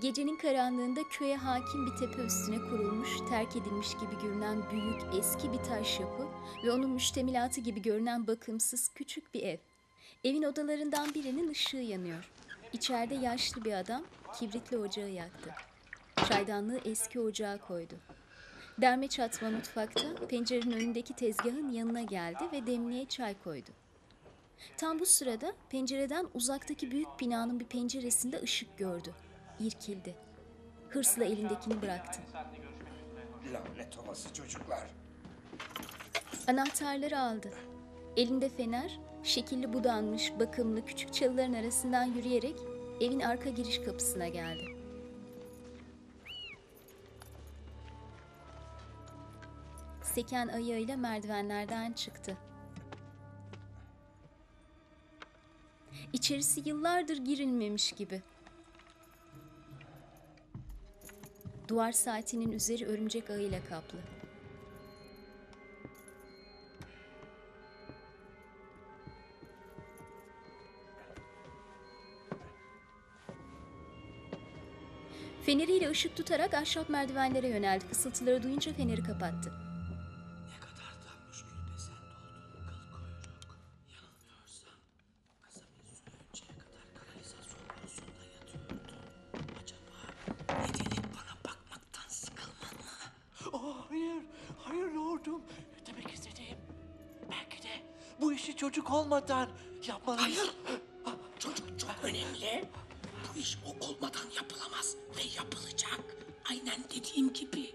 Gecenin karanlığında köye hakim bir tepe üstüne kurulmuş, terk edilmiş gibi görünen büyük, eski bir taş yapı ve onun müştemilatı gibi görünen bakımsız küçük bir ev. Evin odalarından birinin ışığı yanıyor. İçeride yaşlı bir adam kibritli ocağı yaktı. Çaydanlığı eski ocağa koydu. Derme çatma mutfakta pencerenin önündeki tezgahın yanına geldi ve demliğe çay koydu. Tam bu sırada pencereden uzaktaki büyük binanın bir penceresinde ışık gördü. İrkildi. Hırsla elindekini bıraktı. Lanet olası çocuklar. Anahtarları aldı. Elinde fener, şekilli budanmış, bakımlı küçük çalıların arasından yürüyerek evin arka giriş kapısına geldi. Seken ayağıyla merdivenlerden çıktı. İçerisi yıllardır girilmemiş gibi. Duvar saatinin üzeri örümcek ağıyla kaplı. Feneriyle ışık tutarak ahşap merdivenlere yöneldi. Fısıltıları duyunca feneri kapattı. Lordum. Demek istediğim belki de bu işi çocuk olmadan yapmalıyız. Hayır, çocuk çok önemli. Bu iş o olmadan yapılamaz ve yapılacak. Aynen dediğim gibi.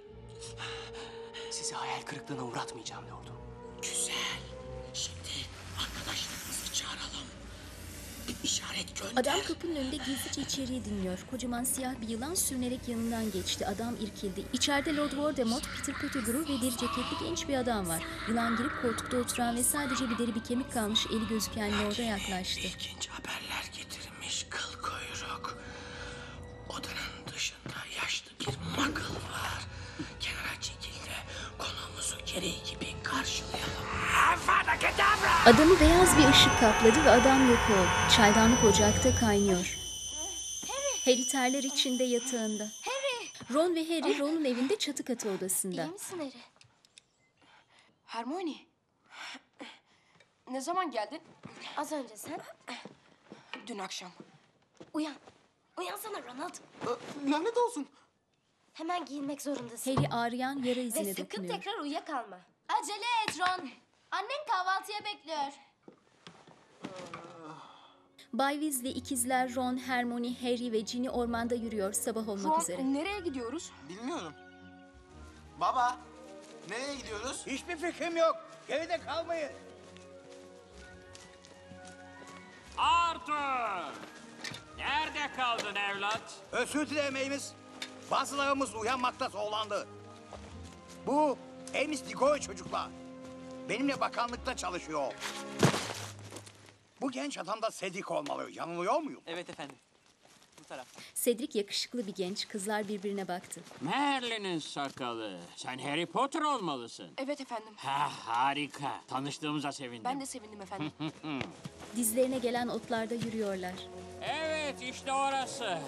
Sizi hayal kırıklığına uğratmayacağım lordum. İşaret gönder. Adam kapının önünde gizlice içeriği dinliyor. Kocaman siyah bir yılan sürünerek yanından geçti. Adam irkildi. İçeride Lord Voldemort, Peter Pettigrew ve deri ceketli genç bir adam var. Yılan girip koltukta oturan ve sadece bir deri bir kemik kalmış eli gözüken Lord'a yaklaştı. İlginç haberler getirmiş kıl kuyruk. Odanın dışında yaşlı bir muggle var. Kenara çekil de konuğumuzu gereği gibi karşılayalım. Adamı beyaz bir ışık kapladı ve adam yok oldu. Çaydanlık ocakta kaynıyor. Harry terler içinde yatağında. Harry! Ron ve Harry Ron'un evinde çatı katı odasında. İyi misin Harry? Hermione. Ne zaman geldin? Az önce sen Dün akşam. uyan. Uyansana Ronald. Lanet olsun. Hemen giyinmek zorundasın. Harry ağrıyan yara Ve izine sakın dokunuyor. tekrar uyuyakalma. Acele et Ron. Annen kahvaltıya bekliyor. Bay Weasley ikizler Ron, Hermione, Harry ve Ginny ormanda yürüyor sabah olmak üzere. Ron nereye gidiyoruz? Bilmiyorum. Baba, nereye gidiyoruz? Hiçbir fikrim yok. Geride kalmayın. Arthur! Nerede kaldın evlat? Özür dilemeyimiz. Bazılarımız uyanmakta zorlandı. Bu Enis Digoy çocuklar. Benimle bakanlıkta çalışıyor. Bu genç adam da Sedik olmalı. Yanılıyor muyum? Evet efendim. Bu taraftan. Cedric yakışıklı bir genç. Kızlar birbirine baktı. Merlin'in sakalı. Sen Harry Potter olmalısın. Evet efendim. Ha harika. Tanıştığımıza sevindim. Ben de sevindim efendim. Dizlerine gelen otlarda yürüyorlar. Evet işte orası.